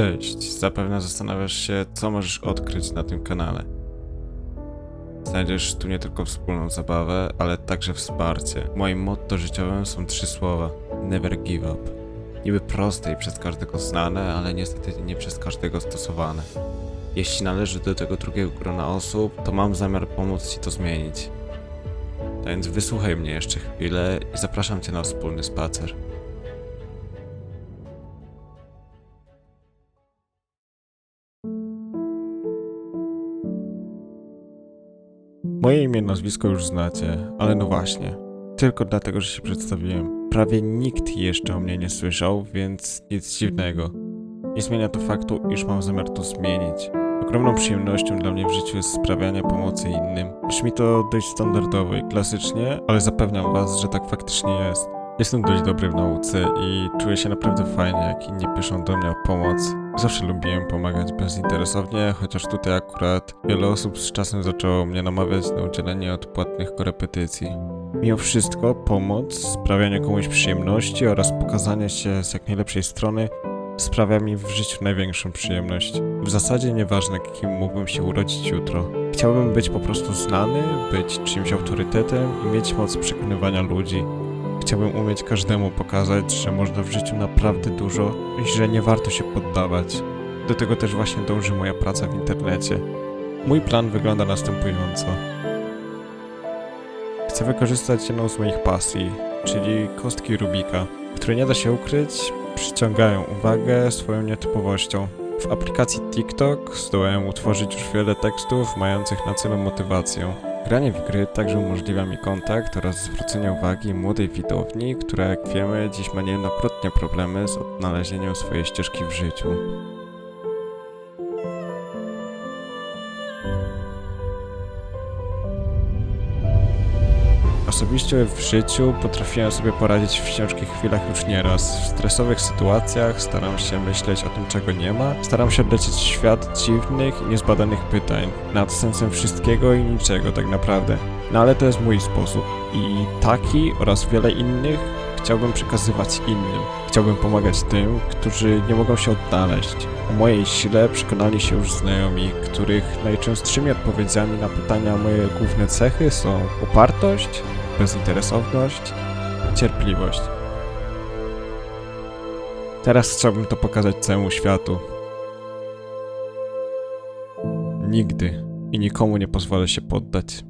Cześć, zapewne zastanawiasz się, co możesz odkryć na tym kanale. Znajdziesz tu nie tylko wspólną zabawę, ale także wsparcie. Moim motto życiowym są trzy słowa: Never give up. Niby proste i przez każdego znane, ale niestety nie przez każdego stosowane. Jeśli należy do tego drugiego grona osób, to mam zamiar pomóc Ci to zmienić. A więc wysłuchaj mnie jeszcze chwilę i zapraszam Cię na wspólny spacer. Moje imię nazwisko już znacie, ale no właśnie. Tylko dlatego, że się przedstawiłem. Prawie nikt jeszcze o mnie nie słyszał, więc nic dziwnego. Nie zmienia to faktu, iż mam zamiar to zmienić. Ogromną przyjemnością dla mnie w życiu jest sprawianie pomocy innym. Brzmi to dość standardowo i klasycznie, ale zapewniam was, że tak faktycznie jest. Jestem dość dobry w nauce i czuję się naprawdę fajnie, jak inni piszą do mnie o pomoc. Zawsze lubiłem pomagać bezinteresownie, chociaż tutaj akurat wiele osób z czasem zaczęło mnie namawiać na udzielenie odpłatnych korepetycji. Mimo wszystko, pomoc, sprawianie komuś przyjemności oraz pokazanie się z jak najlepszej strony sprawia mi w życiu największą przyjemność. W zasadzie nieważne, kim mógłbym się urodzić jutro. Chciałbym być po prostu znany, być czymś autorytetem i mieć moc przekonywania ludzi. Chciałbym umieć każdemu pokazać, że można w życiu naprawdę dużo i że nie warto się poddawać. Do tego też właśnie dąży moja praca w internecie. Mój plan wygląda następująco. Chcę wykorzystać jedną z moich pasji, czyli kostki Rubika, które nie da się ukryć, przyciągają uwagę swoją nietypowością. W aplikacji TikTok zdołałem utworzyć już wiele tekstów mających na celu motywację. Granie w gry także umożliwia mi kontakt oraz zwrócenie uwagi młodej widowni, która jak wiemy dziś ma niejednokrotnie problemy z odnalezieniem swojej ścieżki w życiu. Osobiście w życiu potrafiłem sobie poradzić w ciężkich chwilach już nieraz. W stresowych sytuacjach staram się myśleć o tym, czego nie ma. Staram się lecieć w świat dziwnych i niezbadanych pytań, nad sensem wszystkiego i niczego tak naprawdę. No ale to jest mój sposób. I taki oraz wiele innych chciałbym przekazywać innym. Chciałbym pomagać tym, którzy nie mogą się odnaleźć. O mojej sile przekonali się już znajomi, których najczęstszymi odpowiedziami na pytania moje główne cechy są upartość, bezinteresowność, cierpliwość. Teraz chciałbym to pokazać całemu światu. Nigdy i nikomu nie pozwolę się poddać.